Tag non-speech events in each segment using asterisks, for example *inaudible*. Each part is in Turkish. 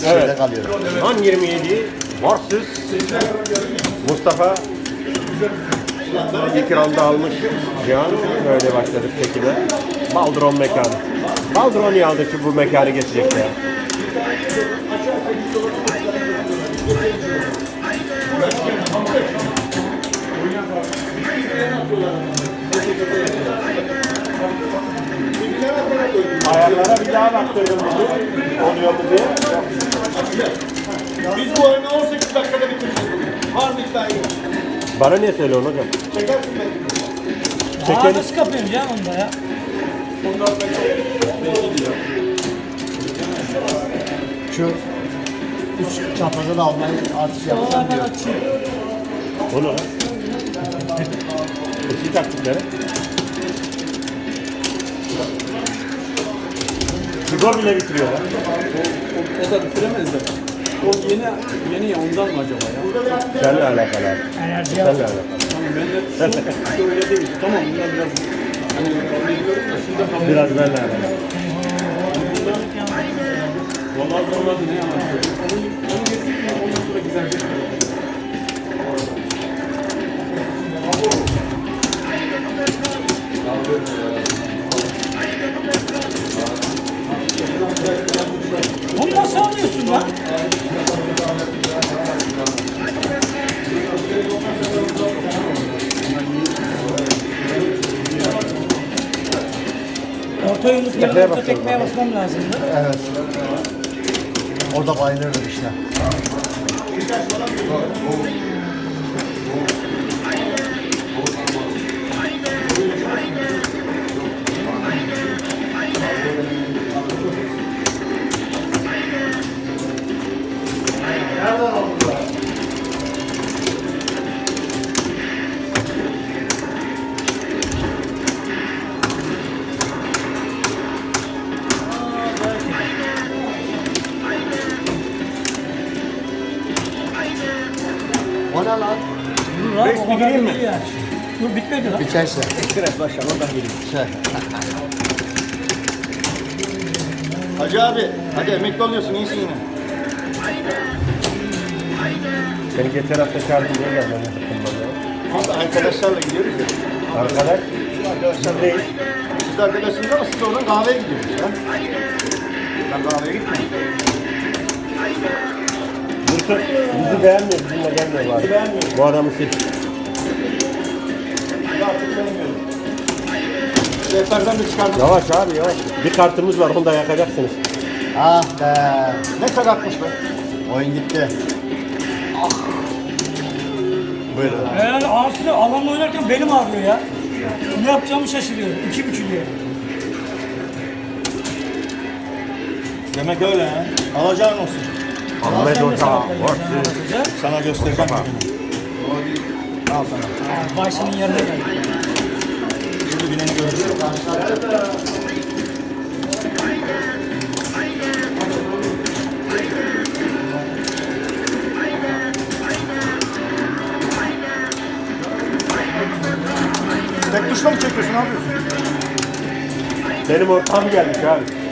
şeyde Evet. kalıyor. Han 27 Varsız Mustafa ilk round'da almış Cihan böyle başladık çekime. Baldron mekanı. Baldron aldı ki bu mekanı getirecek ya? Ayarlara bir daha baktırdım. Oluyor mu diye. Biz bu oyunu 18 dakikada bitireceğiz bugün. Var mı iddiayı? Bana niye söylüyorsun hocam? Çekersin beni. Çeken- Aa, nasıl kapıyorum canım onda ya? Şu üç çaprazı da almayı artış yapacağım Aa, ben diyor. açayım. O ne lan? Eski taktikleri. Sigor bile bitiriyorlar. O da bitiremez de. O yeni yeni ya ondan mı acaba ya? Seninle alakalı abi. Enerji Seninle alakalı. Tamam ben de şu *laughs* öyle değil. Tamam bunlar biraz hani biliyorum da şurada hamle Biraz benimle alakalı. Vallahi zorladı ne yalan Orta bakıyorum tekmeye basmam lazımdı. Evet. Orada bayılırdım işte. O gireyim mi? Dur bitmedi lan. İçerse. Direkt başlama da gireyim. Şey. *laughs* Hacı abi, hadi emekli oluyorsun, iyisin yine. Beni geçen hafta çağırdın diye geldim. Abi arkadaşlarla gidiyoruz ya. Arkadaş. Arkadaşlar değil. Siz de arkadaşsınız ama siz oradan kahveye gidiyorsunuz. Ha? Ben kahveye gitmiyorum. Bursa bizi beğenmiyor, bizimle gelmiyor bari. beğenmiyor. Bu adamı sil. Rehberden de çıkardım. Yavaş abi yavaş. Bir kartımız var onu da yakacaksınız. Ah be. Ne sakatmış be. Oyun gitti. Buyurun. Yani ağrısı alanla oynarken benim ağrıyor ya. Ne yapacağımı şaşırıyorum. İki buçuk diye. Demek öyle ha. Alacağın olsun. Ahmet Sen de Hoca. sabahları Varsız. yüzüne bakacağım. Sana göstereceğim. Al sana. Başının yerine geldi. Tek tuşla mı çekiyorsun? Ne yapıyorsun? Benim ortağım gelmiş abi.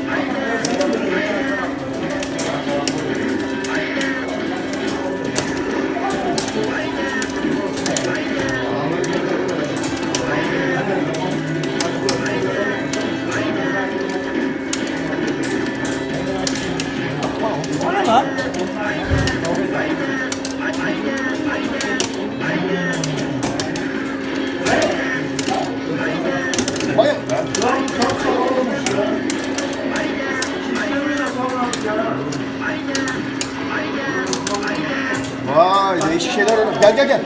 Vay değişik şeyler öyle. Gel gel gel.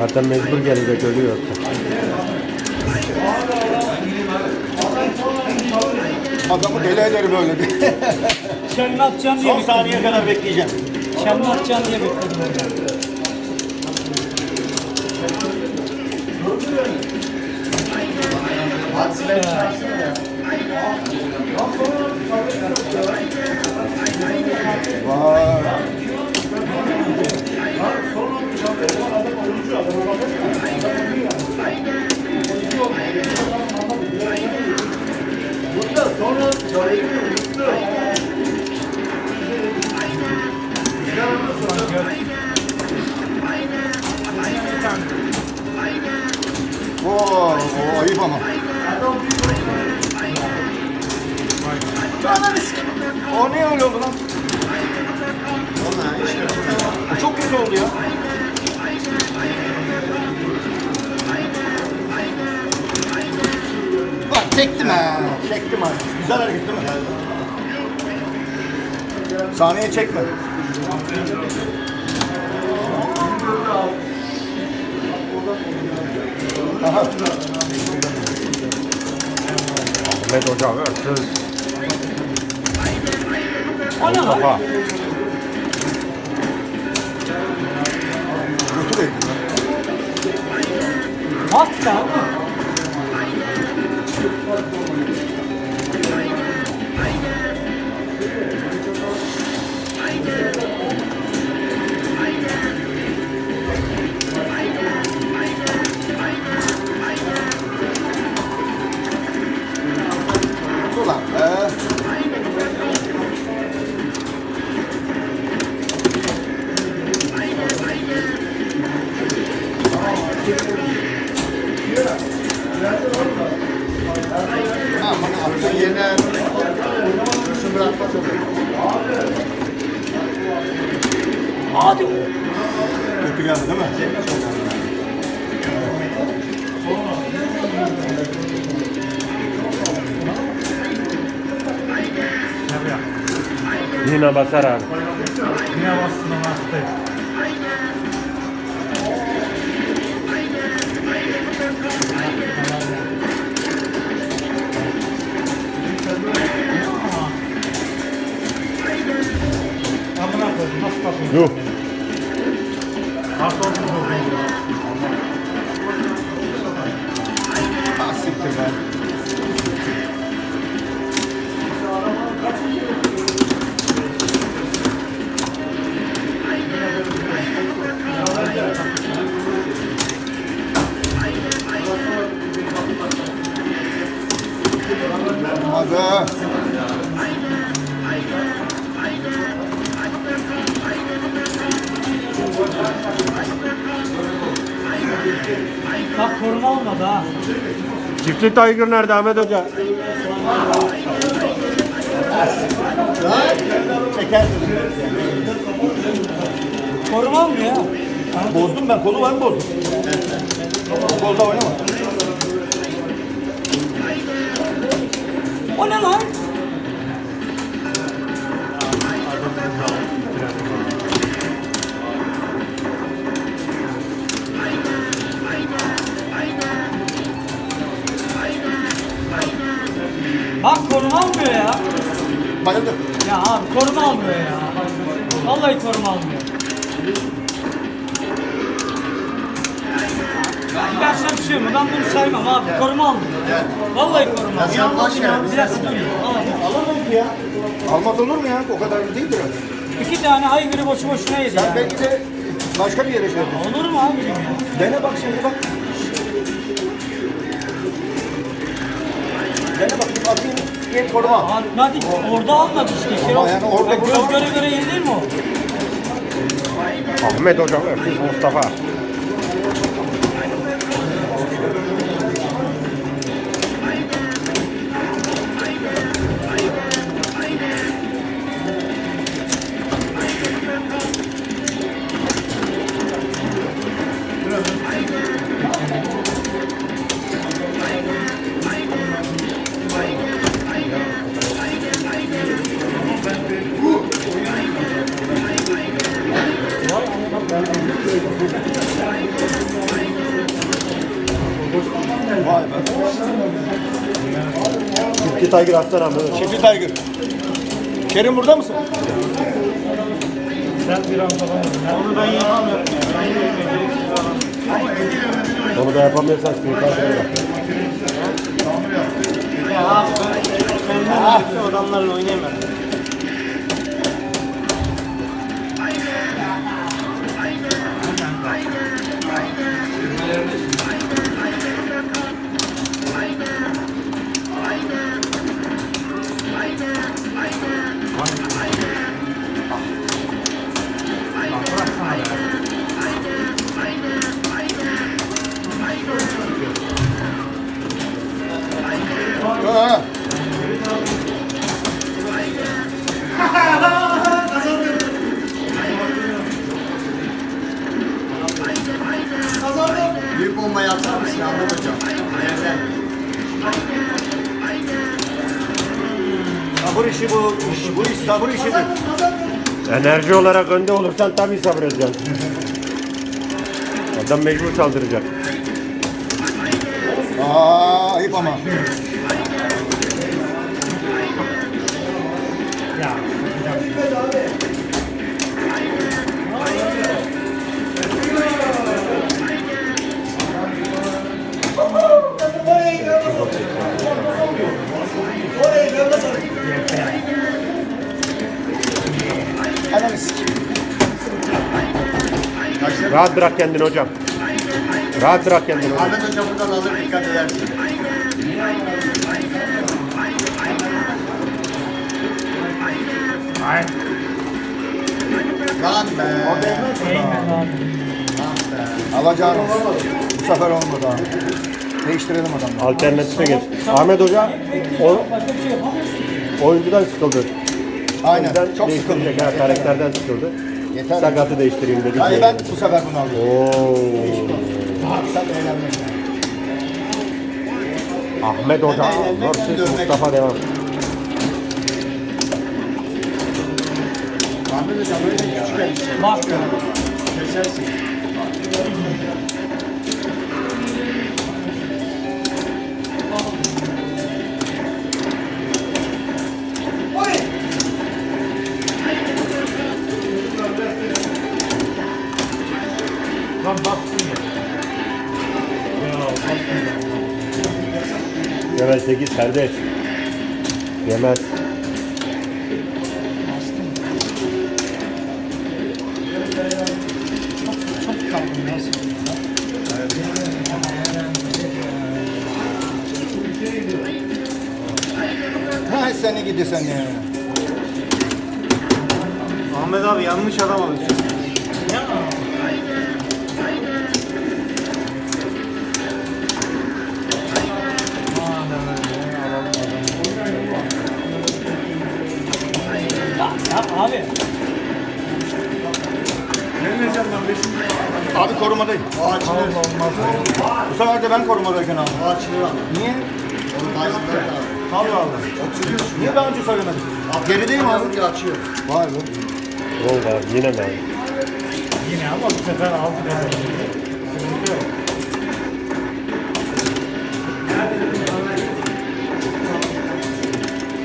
Zaten mecbur gelecek ölüyor. Adamı deli eder böyle. *laughs* Kendini atacağım diye Son bekledim. saniye kadar bekleyeceğim. Kendini atacağım diye bekledim orada. Vay. Sonra Oo, o ayıp ama. O ne öyle oldu lan? Çok kötü oldu ya. Bak çektim ha. Çektim ha. Güzel hareket değil mi? Saniye çekme. Aha. Ahmet Hoca versus O ne lan? Bak Aman attın yerine. Şunu bırakma çok. Hadi. Kötü geldi değil mi? Yine basar abi. Yine bastın ama. Amına koydum nasıl kapıyı? Yuh. Nasıl oldu bu? Ah siktir be. Bak koruma olmadı ha. Çiftli Tiger nerede Ahmet Hoca? Çekersin. Koruma olmuyor ya. Bozdum ben. Kolu var mı bozdum? Kolda oynama. O ne lan? Bayıldı. Ya abi koruma almıyor ya. Vallahi koruma almıyor. Ben sana bir şey mi? Ben bunu saymam abi. Koruma almıyor. Vallahi koruma almıyor. sen boş ver. Bir dakika dur. Al. Alamayız ya. Almaz olur mu ya? O kadar da değildir öyle. İki tane aygırı boşu boşuna yedi ya. belki de başka bir yere şey yapıyorsun. Olur mu abicim ya? Dene bak şimdi bak. Gel koruma. Hadi orada almadı işte. Şey yani orada göz göre göre yedi mi o? Ahmet Hoca versus Mustafa. Vay be. Çiftli Tiger Ahmet Hoca. Çiftli Tiger. Kerim burada mısın? Sen bir an Onu ben yapamıyorum. Onu da yapamıyorsan Çiftli Tiger'a yap. Ya abi ben ben ha. Büyük bomba yapsam mısın Ahmet hocam? Nereden? Sabır işi bu, iş, bu iş sabır işidir. Enerji olarak önde olursan tabii sabredeceksin. Adam mecbur çaldıracak. Aa, ayıp ama. Rahat bırak kendini hocam. Rahat bırak kendini hocam. Ahmet Hoca buradan alır dikkat edersin. Lan be. O değmez Alacağım. Bu sefer olmadı abi. Değiştirelim adamı. Alternatife geç. Ahmet Hoca o, oyuncudan sıkıldı. Aynen. yüzden Çok sıkıldım. Ha, karakterden sıkıldı. Yeter. Sakatı değiştireyim dedi. Hayır ben bu sefer bunu alıyorum. Oo. Maksat eğlenmek. Ahmet Hoca dövmek. Mustafa devam. Hocam böyle küçük el işte. Bak. Kesersin. Lan baksın ya. Ya baksın ya. Yemez 8 kardeş. Yemez. Çok kaldım ya sonunda. Ha seni gidi seni. Ahmet abi yanlış adam alıyorsun. Ya, ya abi. Abi korumadayım. Açılır. Bu sefer de ben korumadayken aldım. Açılır abi. Niye? Onun karşısında Allah Allah. Oturuyorsun. Niye daha önce söylemedin? Gerideyim abi. Abi açıyor. Vay be. Abi yine abi? Yine ama bu sefer aldı.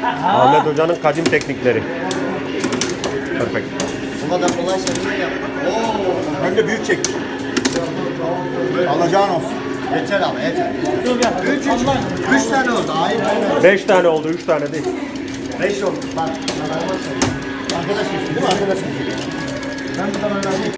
Ahmet Hoca'nın kadim teknikleri. Perfect. Bu kadar kolay şey niye yaptın? Oo. Hem de büyük çek. Alacağın olsun. Yeter abi yeter. Üç, üç, üç tane oldu. Hayır. 5 tane oldu 3 tane değil. Beş oldu. Bak. Arkadaş değil mi? Arkadaş? Ben bir tane